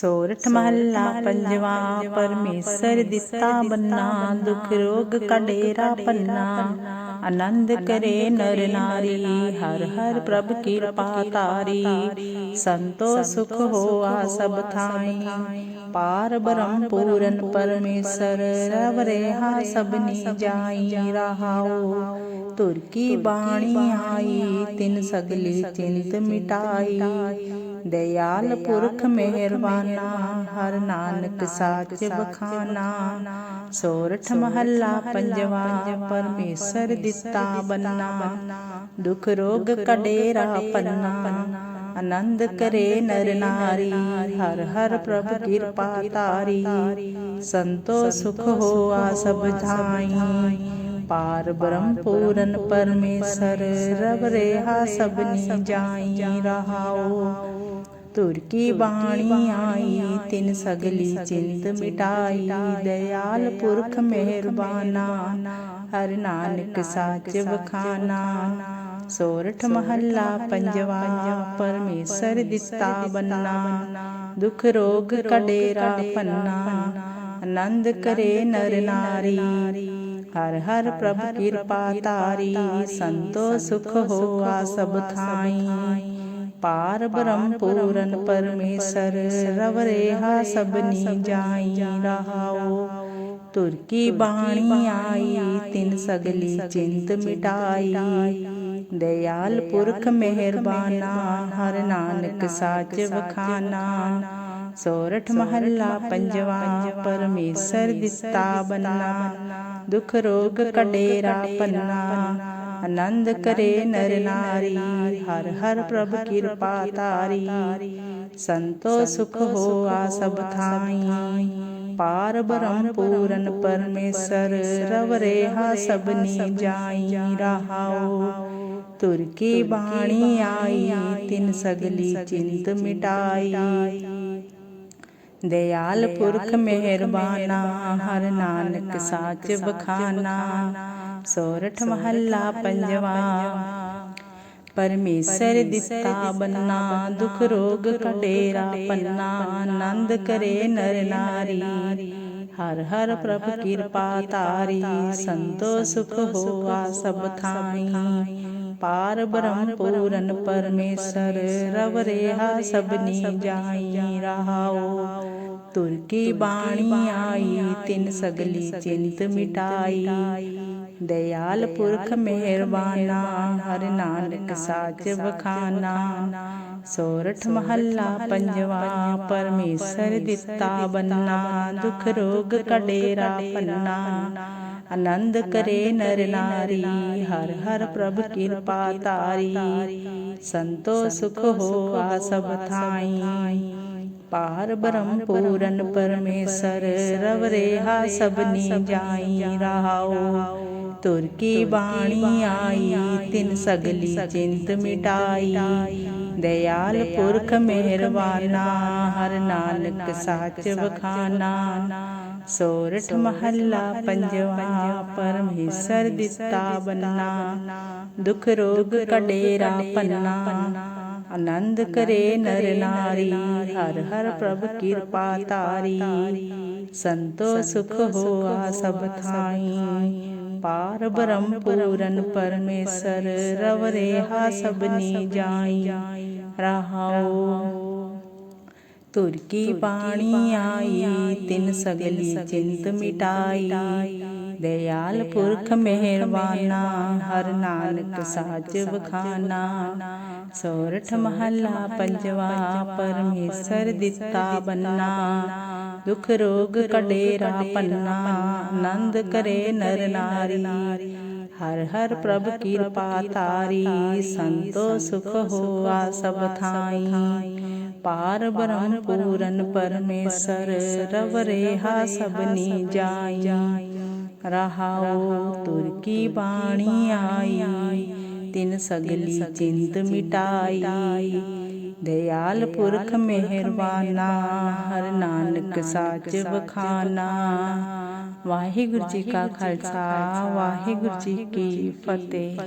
ਸੋਰਠ ਮਹੱਲਾ ਪੰਜਵਾ ਪਰਮੇਸ਼ਰ ਦਿੱਤਾ ਬੰਨਾ ਦੁਖ ਰੋਗ ਕਡੇਰਾ ਪੰਨਾ। ਆਨੰਦ ਕਰੇ ਨਰ ਨਾਰੀ ਹਰ ਹਰ ਪ੍ਰਭ ਕਿਰਪਾ ਤਾਰੀ। ਸੰਤੋ ਸੁਖ ਹੋਆ ਸਭ ਥਾਈ। ਪਾਰ ਬ੍ਰਹਮ ਪੂਰਨ ਪਰਮੇਸ਼ਰ ਰਵ ਰੇਹਾ ਸਭਨੀ ਜਾਈ ਰਹਾਉ ਤੁਰ ਕੀ ਬਾਣੀ ਆਈ ਤਿਨ ਸਗਲੀ ਚਿੰਤ ਮਿਟਾਈ। ਦਇਆਲ ਪੁਰਖ ਮਿਹਰਬਾਨਾ ਹਰ ਨਾਨਕ ਸਾਚ ਬਖਾਨਾ ਸੋਰਠ ਮਹੱਲਾ ਪੰਜਵਾ ਪਰਮੇਸ਼ਰ ਦਿੱਤਾ ਬੰਨਾ। ਦੁਖ ਰੋਗ ਕਡੇਰਾ ਪੰਨਾ। ਆਨੰਦ ਕਰੇ ਨਰ ਨਾਰੀ ਹਰ ਹਰ ਪ੍ਰਭ ਕਿਰਪਾ ਤਾਰੀ ਸੰਤੋ ਸੁਖ ਹੋਆ ਸਭ ਥਾਈ ਪਾਰ ਬ੍ਰਹਮ ਪੂਰਨ ਪਰਮੇਸ਼ਰ, ਰਵ ਰੇਹਾ ਸਭਨੀ ਜਾਈ ਰਹਾਉ ਤੁਰ ਕੀ ਬਾਣੀ ਆਈ, ਤਿਨ ਸਗਲੀ ਚਿੰਤ ਮਿਟਾਈ, ਦਇਆਲ ਪੁਰਖ ਮਿਹਰਬਾਨਾ। ਹਰ ਨਾਨਕ ਸਾਚ ਬਖਾਨਾ ਸੋਰਠ ਮਹੱਲਾ ਪੰਜਵਾ, ਪਰਮੇਸ਼ਰ ਦਿੱਤਾ ਬੰਨਾ। ਦੁਖ ਰੋਗ ਕਡੇਰਾ ਪੰਨਾ ਆਨੰਦ ਕਰੇ ਨਰ ਨਾਰੀ ਹਰ ਹਰ ਪ੍ਰਭ ਕਿਰਪਾ ਤਾਰੀ ਸੰਤੋ ਸੁਖ ਹੋਆ ਸਭ ਥਾਈ। ਪਾਰ ਬ੍ਰਹਮ ਪੂਰਨ ਪਰਮੇਸ਼ਰ ਰਵ ਰੇਹਾ ਸਭਨੀ ਜਾਈ ਰਹਾਉ ਤੁਰ ਕੀ ਬਾਣੀ ਆਈ ਤਿਨ ਸਗਲੀ ਚਿੰਤ ਮਿਟਾਈ। ਦਇਆਲ ਪੁਰਖ ਮਿਹਰਬਾਨਾ ਹਰ ਨਾਨਕ ਸਾਚ ਵਖਾਨਾ। ਸੋਰਠ ਮਹੱਲਾ ਪੰਜਵਾ, ਪਰਮੇਸ਼ਰ ਦਿੱਤਾ ਬੰਨਾ, ਦੁਖ ਰੋਗ ਕਡੇਰਾ ਪੰਨਾ, ਆਨੰਦ ਕਰੇ ਨਰ ਨਾਰੀ, ਹਰ ਹਰ ਪ੍ਰਭ ਕਿਰਪਾ ਤਾਰੀ ਸੰਤੋ ਸੁਖ ਹੋਆ ਸਭ ਥਾਈ, ਪਾਰ ਬ੍ਰਹਮ ਪੂਰਨ ਪਰਮੇਸ਼ਰ, ਰਵ ਰੇਹਾ ਸਭਨੀ ਜਾਈ ਰਹਾਉ ਤੁਰ ਕੀ ਬਾਣੀ ਆਈ, ਤਿਨ ਸਗਲੀ ਚਿੰਤ ਮਿਟਾਈ ਦਇਆਲ ਪੁਰਖ ਮਿਹਰਬਾਨਾ ਹਰ ਨਾਨਕ ਸਾਚ ਬਖਾਨਾ। ਸੋਰਠ ਮਹੱਲਾ ਪੰਜਵਾ। ਪਰਮੇਸ਼ਰ ਦਿੱਤਾ ਬੰਨਾ ਦੁਖ ਰੋਗ ਕਟੇਰਾ ਪੰਨਾ ਆਨੰਦ ਕਰੇ ਨਰ। ਨਾਰੀ। ਹਰ ਹਰ ਪ੍ਰਭ ਕਿਰਪਾ ਤਾਰੀ ਸੰਤੋ ਸੁਖ ਹੋਆ ਸਭ ਥਾਈ। ਪਾਰ ਬ੍ਰਹਮ ਪੂਰਨ ਪਰਮੇਸ਼ਰ ਰਵ ਰੇਹਾ ਸਭਨੀ ਜਾਈ ਰਹਾਉ ਤੁਰ ਕੀ ਬਾਣੀ ਆਈ ਤਿਨ ਸਗਲੀ ਚਿੰਤ ਮਿਟਾਈ। ਦਇਆਲ ਪੁਰਖ ਮਿਹਰਬਾਨਾ ਹਰ ਨਾਨਕ ਸਾਚ ਬਖਾਨਾ ਸੋਰਠ ਮਹੱਲਾ ਪੰਜਵਾ ਪਰਮੇਸ਼ਰ ਦਿੱਤਾ ਬੰਨਾ ਦੁਖ ਰੋਗ ਕਡੇਰਾ ਪੰਨਾ। ਆਨੰਦ ਕਰੇ ਨਰ ਨਾਰੀ ਹਰ ਹਰ ਪ੍ਰਭ ਕਿਰਪਾ ਤਾਰੀ ਸੰਤੋ ਸੁਖ ਹੋਆ ਸਭ ਥਾਈ। ਪਾਰ ਬ੍ਰਹਮ ਪੂਰਨ ਪਰਮੇਸ਼ਰ ਰਵ ਰੇਹਾ ਸਭਨੀ ਜਾਈ ਰਹਾਉ ਤੁਰ ਕੀ ਬਾਣੀ ਆਈ ਤਿਨ ਸਗਲੀ ਚਿੰਤ ਮਿਟਾਈ। ਦਇਆਲ ਪੁਰਖ ਮਿਹਰਬਾਨਾ ਹਰ ਨਾਨਕ ਸਾਚ ਵਖਾਨਾ। ਸੋਰਠ ਮਹੱਲਾ ਪੰਜਵਾ ਪਰਮੇਸ਼ਰ ਦਿੱਤਾ ਬੰਨਾ। ਦੁਖ ਰੋਗ ਕਡੇਰਾ ਪੰਨਾ। ਆਨੰਦ ਕਰੇ ਨਰ ਨਾਰੀ ਹਰ ਹਰ ਪ੍ਰਭ ਕਿਰਪਾ ਤਾਰੀ ਸੰਤੋ ਸੁਖ ਹੋਆ ਸਭ ਥਾਈ। ਪਾਰ ਬ੍ਰਹਮ ਪੂਰਨ ਪਰਮੇਸ਼ਰ ਰਵ ਰੇਹਾ ਸਭਨੀ ਜਾਈ ਰਹਾਉ। ਤੁਰ ਕੀ ਬਾਣੀ ਆਈ ਤਿਨ ਸਗਲੀ ਚਿੰਤ ਮਿਟਾਈ। ਦਇਆਲ ਪੁਰਖ ਮਿਹਰਬਾਨਾ ਹਰ ਨਾਨਕ ਸਾਚ ਬਖਾਨਾ ਸੋਰਠ ਮਹੱਲਾ ਪੰਜਵਾ ਪਰਮੇਸ਼ਰ ਦਿੱਤਾ ਬੰਨਾ। ਦੁਖ ਰੋਗ ਕਡੇਰਾ ਪੰਨਾ ਆਨੰਦ ਕਰੇ ਨਰ ਨਾਰੀ। ਹਰ ਹਰ ਪ੍ਰਭ ਕਿਰਪਾ ਤਾਰੀ ਸੰਤੋ ਸੁਖ ਹੋਆ ਸਭ ਥਾਈ। ਪਾਰ ਬ੍ਰਹਮ ਪੂਰਨ ਪਰਮੇਸ਼ਰ, ਰਵ ਰੇਹਾ ਸਭਨੀ ਜਾਈ। ਰਹਾਉ ਤੁਰ ਕੀ ਬਾਣੀ ਆਈ, ਤਿਨ ਸਗਲੀ ਚਿੰਤ ਮਿਟਾਈ। ਦਇਆਲ ਪੁਰਖ ਮਿਹਰਬਾਨਾ ਹਰ ਨਾਨਕ ਸਾਚ ਬਖਾਨਾ ਵਾਹਿਗੁਰੂ ਜੀ ਕਾ ਖਾਲਸਾ ਵਾਹਿਗੁਰੂ ਜੀ ਕੀ ਫਤਿਹ।